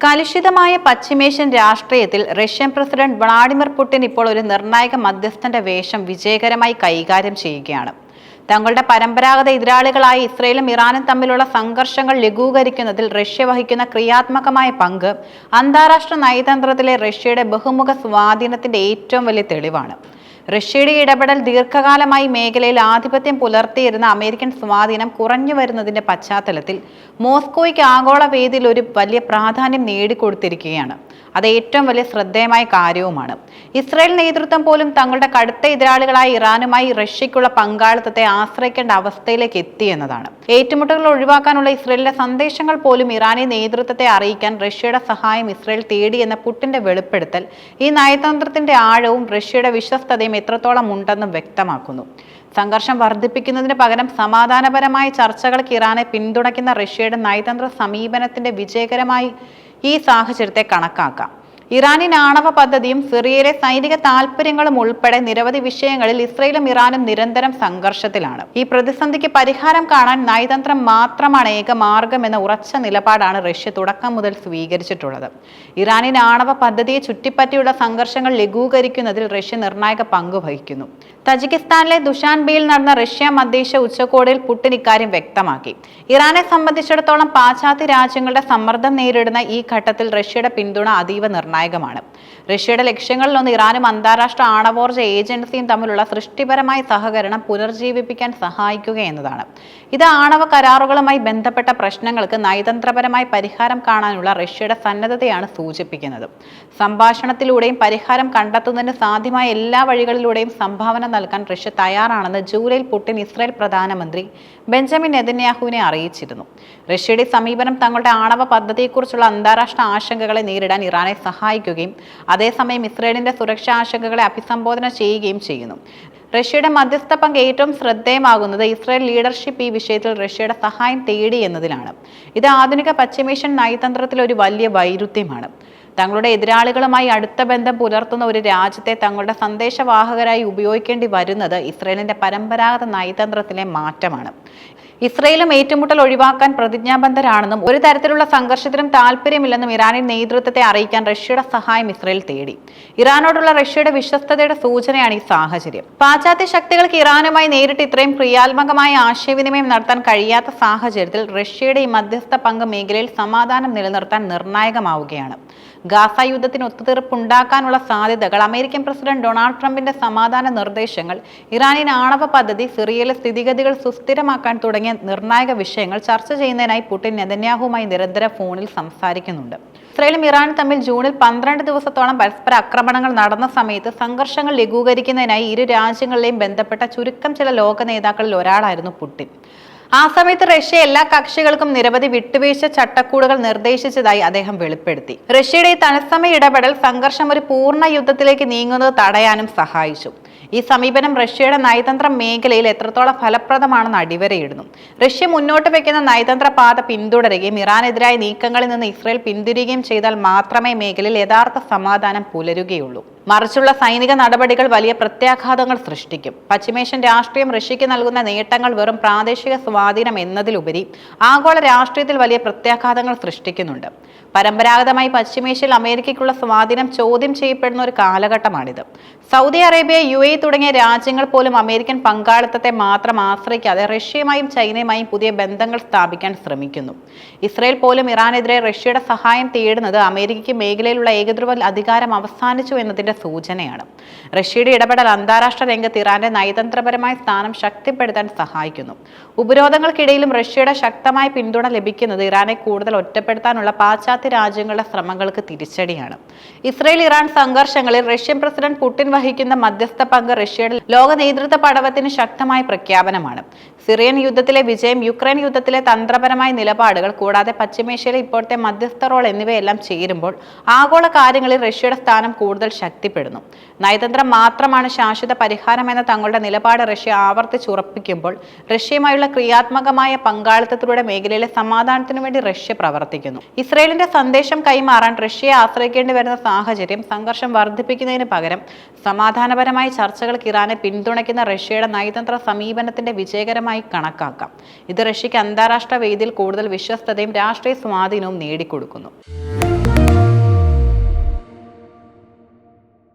കലുഷിതമായ പശ്ചിമേഷ്യൻ രാഷ്ട്രീയത്തിൽ Russian president Vladimir Putin ഇപ്പോൾ ഒരു നിർണായക മധ്യസ്ഥന്റെ വേഷം വിജയകരമായി കൈകാര്യം ചെയ്യുകയാണ്. തങ്ങളുടെ പരമ്പരാഗത എതിരാളികളായ ഇസ്രയേലും ഇറാനും തമ്മിലുള്ള സംഘർഷങ്ങൾ ലഘൂകരിക്കുന്നതിൽ റഷ്യ വഹിക്കുന്ന ക്രിയാത്മകമായ പങ്ക് അന്താരാഷ്ട്ര നയതന്ത്രത്തിലെ റഷ്യയുടെ ബഹുമുഖ സ്വാധീനത്തിന്റെ ഏറ്റവും വലിയ തെളിവാണ്. റഷ്യയുടെ ഇടപെടൽ ദീർഘകാലമായി മേഖലയിൽ ആധിപത്യം പുലർത്തിയിരുന്ന അമേരിക്കൻ സ്വാധീനം കുറഞ്ഞു വരുന്നതിന്റെ പശ്ചാത്തലത്തിൽ മോസ്കോയ്ക്ക് ആഗോള വേദിയിൽ ഒരു വലിയ പ്രാധാന്യം നേടിക്കൊടുത്തിരിക്കുകയാണ്. അത് ഏറ്റവും വലിയ ശ്രദ്ധേയമായ കാര്യവുമാണ്. ഇസ്രായേൽ നേതൃത്വം പോലും തങ്ങളുടെ കടുത്ത എതിരാളികളായ ഇറാനുമായി റഷ്യയ്ക്കുള്ള പങ്കാളിത്തത്തെ ആശ്രയിക്കേണ്ട അവസ്ഥയിലേക്ക് എത്തി എന്നതാണ്. ഏറ്റുമുട്ടലുകൾ ഒഴിവാക്കാനുള്ള ഇസ്രയേലിന്റെ സന്ദേശങ്ങൾ പോലും ഇറാനി നേതൃത്വത്തെ അറിയിക്കാൻ റഷ്യയുടെ സഹായം ഇസ്രയേൽ തേടി എന്ന പുട്ടിന്റെ വെളിപ്പെടുത്തൽ ഈ നയതന്ത്രത്തിന്റെ ആഴവും റഷ്യയുടെ വിശ്വസ്തതയും എത്രത്തോളം ഉണ്ടെന്നും വ്യക്തമാക്കുന്നു. സംഘർഷം വർദ്ധിപ്പിക്കുന്നതിന് പകരം സമാധാനപരമായ ചർച്ചകൾക്ക് ഇറാനെ പിന്തുണയ്ക്കുന്ന റഷ്യയുടെ നയതന്ത്ര സമീപനത്തിന്റെ വിജയകരമായി ഈ സാഹചര്യത്തെ കണക്കാക്കാം. ഇറാനിൻ ആണവ പദ്ധതിയും സിറിയയിലെ സൈനിക താൽപര്യങ്ങളും ഉൾപ്പെടെ നിരവധി വിഷയങ്ങളിൽ ഇസ്രയേലും ഇറാനും നിരന്തരം സംഘർഷത്തിലാണ്. ഈ പ്രതിസന്ധിക്ക് പരിഹാരം കാണാൻ നയതന്ത്രം മാത്രമാണ് ഏക മാർഗം എന്ന ഉറച്ച നിലപാടാണ് റഷ്യ തുടക്കം മുതൽ സ്വീകരിച്ചിട്ടുള്ളത്. ഇറാനിൻ ആണവ പദ്ധതിയെ ചുറ്റിപ്പറ്റിയുള്ള സംഘർഷങ്ങൾ ലഘൂകരിക്കുന്നതിൽ റഷ്യ നിർണായക പങ്ക് വഹിക്കുന്നു. തജിക്കിസ്ഥാനിലെ ദുഷാൻബിയിൽ നടന്ന റഷ്യ മധ്യേഷ്യ ഉച്ചകോടിയിൽ പുട്ടിൻ ഇക്കാര്യം വ്യക്തമാക്കി. ഇറാനെ സംബന്ധിച്ചിടത്തോളം പാശ്ചാത്യ രാജ്യങ്ങളുടെ സമ്മർദ്ദം നേരിടുന്ന ഈ ഘട്ടത്തിൽ റഷ്യയുടെ പിന്തുണ അതീവ നിർണായകമാണ്. റഷ്യയുടെ ലക്ഷ്യങ്ങളിലൊന്ന് ഇറാനും അന്താരാഷ്ട്ര ആണവോർജ ഏജൻസിയും തമ്മിലുള്ള സൃഷ്ടിപരമായ സഹകരണം പുനർജീവിപ്പിക്കാൻ സഹായിക്കുക എന്നതാണ്. ഇത് ആണവ കരാറുകളുമായി ബന്ധപ്പെട്ട പ്രശ്നങ്ങൾക്ക് നയതന്ത്രപരമായ പരിഹാരം കാണാനുള്ള റഷ്യയുടെ സന്നദ്ധതയാണ് സൂചിപ്പിക്കുന്നത്. സംഭാഷണത്തിലൂടെയും പരിഹാരം കണ്ടെത്തുന്നതിന് സാധ്യമായ എല്ലാ വഴികളിലൂടെയും സംഭാവന നൽകാൻ റഷ്യ തയ്യാറാണെന്ന് ജൂലൈയിൽ പുട്ടിൻ ഇസ്രായേൽ പ്രധാനമന്ത്രി ബെഞ്ചമിൻ നെതന്യാഹുവിനെ അറിയിച്ചിരുന്നു. റഷ്യയുടെ സമീപനം തങ്ങളുടെ ആണവ പദ്ധതിയെക്കുറിച്ചുള്ള അന്താരാഷ്ട്ര ആശങ്കകളെ നേരിടാൻ ഇറാനെ സഹായിക്കുകയും അതേസമയം ഇസ്രയേലിന്റെ സുരക്ഷാ ആശങ്കകളെ അഭിസംബോധന ചെയ്യുകയും ചെയ്യുന്നു. റഷ്യയുടെ മധ്യസ്ഥ പങ്ക് ഏറ്റവും ശ്രദ്ധേയമാകുന്നത് ഇസ്രായേൽ ലീഡർഷിപ്പ് ഈ വിഷയത്തിൽ റഷ്യയുടെ സഹായം തേടി എന്നതിലാണ്. ഇത് ആധുനിക പശ്ചിമേഷ്യൻ നയതന്ത്രത്തിലെ ഒരു വലിയ വൈരുദ്ധ്യമാണ്. തങ്ങളുടെ എതിരാളികളുമായി അടുത്ത ബന്ധം പുലർത്തുന്ന ഒരു രാജ്യത്തെ തങ്ങളുടെ സന്ദേശവാഹകരായി ഉപയോഗിക്കേണ്ടി വരുന്നത് ഇസ്രയേലിന്റെ പരമ്പരാഗത നയതന്ത്രത്തിലെ മാറ്റമാണ്. ഇസ്രയേലും ഏറ്റുമുട്ടൽ ഒഴിവാക്കാൻ പ്രതിജ്ഞാബദ്ധരാണെന്നും ഒരു തരത്തിലുള്ള സംഘർഷത്തിനും താല്പര്യമില്ലെന്നും ഇറാനിൻ നേതൃത്വത്തെ അറിയിക്കാൻ റഷ്യയുടെ സഹായം ഇസ്രയേൽ തേടി. ഇറാനോടുള്ള റഷ്യയുടെ വിശ്വസ്തതയുടെ സൂചനയാണ് ഈ സാഹചര്യം. പാശ്ചാത്യ ശക്തികൾക്ക് ഇറാനുമായി നേരിട്ട് ഇത്രയും ക്രിയാത്മകമായ ആശയവിനിമയം നടത്താൻ കഴിയാത്ത സാഹചര്യത്തിൽ റഷ്യയുടെ ഈ മധ്യസ്ഥ പങ്ക് മേഖലയിൽ സമാധാനം നിലനിർത്താൻ നിർണായകമാവുകയാണ്. ഗാസ യുദ്ധത്തിന് ഒത്തുതീർപ്പുണ്ടാക്കാനുള്ള സാധ്യതകൾ അമേരിക്കൻ പ്രസിഡന്റ് ഡൊണാൾഡ് ട്രംപിന്റെ സമാധാന നിർദ്ദേശങ്ങൾ ഇറാനിയൻ ആണവ പദ്ധതി സിറിയയിലെ സ്ഥിതിഗതികൾ സുസ്ഥിരമാക്കാൻ തുടങ്ങിയ നിർണായക വിഷയങ്ങൾ ചർച്ച ചെയ്യുന്നതിനായി പുടിൻ നെതന്യാഹുമായി നിരന്തര ഫോണിൽ സംസാരിക്കുന്നുണ്ട്. ഇസ്രയേലും ഇറാനും തമ്മിൽ ജൂണിൽ പന്ത്രണ്ട് ദിവസത്തോളം പരസ്പര ആക്രമണങ്ങൾ നടന്ന സമയത്ത് സംഘർഷങ്ങൾ ലഘൂകരിക്കുന്നതിനായി ഇരു രാജ്യങ്ങളിലെയും ബന്ധപ്പെട്ട ചുരുക്കം ചില ലോക നേതാക്കളിൽ ഒരാളായിരുന്നു പുടിൻ. ആ സമയത്ത് റഷ്യ എല്ലാ കക്ഷികൾക്കും നിരവധി വിട്ടുവീഴ്ച ചട്ടക്കൂടുകൾ നിർദ്ദേശിച്ചതായി അദ്ദേഹം വെളിപ്പെടുത്തി. റഷ്യയുടെ ഈ തത്സമയ ഇടപെടൽ സംഘർഷം ഒരു പൂർണ യുദ്ധത്തിലേക്ക് നീങ്ങുന്നത് തടയാനും സഹായിച്ചു. ഈ സമീപനം റഷ്യയുടെ നയതന്ത്ര മേഖലയിൽ എത്രത്തോളം ഫലപ്രദമാണെന്ന് അടിവരയിടുന്നു. റഷ്യ മുന്നോട്ട് വയ്ക്കുന്ന നയതന്ത്ര പാത പിന്തുടരുകയും ഇറാനെതിരായ നീക്കങ്ങളിൽ നിന്ന് ഇസ്രയേൽ പിന്തിരിയുകയും ചെയ്താൽ മാത്രമേ മേഖലയിൽ യഥാർത്ഥ സമാധാനം പുലരുകയുള്ളൂ. മറിച്ചുള്ള സൈനിക നടപടികൾ വലിയ പ്രത്യാഘാതങ്ങൾ സൃഷ്ടിക്കും. പശ്ചിമേഷ്യൻ രാഷ്ട്രീയം റഷ്യയ്ക്ക് നൽകുന്ന നേട്ടങ്ങൾ വെറും പ്രാദേശിക സ്വാധീനം എന്നതിലുപരി ആഗോള രാഷ്ട്രീയത്തിൽ വലിയ പ്രത്യാഘാതങ്ങൾ സൃഷ്ടിക്കുന്നുണ്ട്. പരമ്പരാഗതമായി പശ്ചിമേഷ്യയിൽ അമേരിക്കയ്ക്കുള്ള സ്വാധീനം ചോദ്യം ചെയ്യപ്പെടുന്ന ഒരു കാലഘട്ടമാണിത്. സൗദി അറേബ്യ യു എ തുടങ്ങിയ രാജ്യങ്ങൾ പോലും അമേരിക്കൻ പങ്കാളിത്തത്തെ മാത്രം ആശ്രയിക്കാതെ റഷ്യയുമായും ചൈനയുമായും പുതിയ ബന്ധങ്ങൾ സ്ഥാപിക്കാൻ ശ്രമിക്കുന്നു. ഇസ്രയേൽ പോലും ഇറാനെതിരെ റഷ്യയുടെ സഹായം തേടുന്നത് അമേരിക്കയ്ക്ക് മേഖലയിലുള്ള ഏകധ്രുവ അധികാരം അവസാനിച്ചു എന്നതിന്റെ സൂചനയാണ്. റഷ്യയുടെ ഇടപെടൽ അന്താരാഷ്ട്ര രംഗത്ത് ഇറാന്റെ നയതന്ത്രപരമായ സ്ഥാനം ശക്തിപ്പെടുത്താൻ സഹായിക്കുന്നു. ഉപരോധങ്ങൾക്കിടയിലും റഷ്യയുടെ ശക്തമായ പിന്തുണ ലഭിക്കുന്നത് ഇറാനെ കൂടുതൽ ഒറ്റപ്പെടുത്താനുള്ള പാശ്ചാത്യ രാജ്യങ്ങളുടെ ശ്രമങ്ങൾക്ക് തിരിച്ചടിയാണ്. ഇസ്രയേൽ ഇറാൻ സംഘർഷങ്ങളിൽ റഷ്യൻ പ്രസിഡന്റ് പുടിൻ വഹിക്കുന്ന മധ്യസ്ഥ പങ്ക് റഷ്യയുടെ ലോക നേതൃത്വ പടവത്തിന് ശക്തമായ പ്രഖ്യാപനമാണ്. സിറിയൻ യുദ്ധത്തിലെ വിജയം യുക്രൈൻ യുദ്ധത്തിലെ തന്ത്രപരമായ നിലപാടുകൾ കൂടാതെ പശ്ചിമേഷ്യയിലെ ഇപ്പോഴത്തെ മധ്യസ്ഥ റോൾ എന്നിവയെല്ലാം ചേരുമ്പോൾ ആഗോള കാര്യങ്ങളിൽ റഷ്യയുടെ സ്ഥാനം കൂടുതൽ ശക്തിപ്പെടുന്നു നയതന്ത്രം മാത്രമാണ് ശാശ്വത പരിഹാരമെന്ന തങ്ങളുടെ നിലപാട് റഷ്യ ആവർത്തിച്ചുറപ്പിക്കുമ്പോൾ റഷ്യയുമായുള്ള ക്രിയാത്മകമായ പങ്കാളിത്തത്തിലൂടെ മേഖലയിലെ സമാധാനത്തിനു വേണ്ടി റഷ്യ പ്രവർത്തിക്കുന്നു. ഇസ്രയേലിന്റെ സന്ദേശം കൈമാറാൻ റഷ്യയെ ആശ്രയിക്കേണ്ടി വരുന്ന സാഹചര്യം സംഘർഷം വർദ്ധിപ്പിക്കുന്നതിന് പകരം സമാധാനപരമായ ചർച്ചകൾക്ക് ഇറാനെ പിന്തുണയ്ക്കുന്ന റഷ്യയുടെ നയതന്ത്ര സമീപനത്തിന്റെ വിജയകരമായി കണക്കാക്കാം. ഇത് റഷ്യയ്ക്ക് അന്താരാഷ്ട്ര വേദിയിൽ കൂടുതൽ വിശ്വസ്തതയും രാഷ്ട്രീയ സ്വാധീനവും നേടിക്കൊടുക്കുന്നു.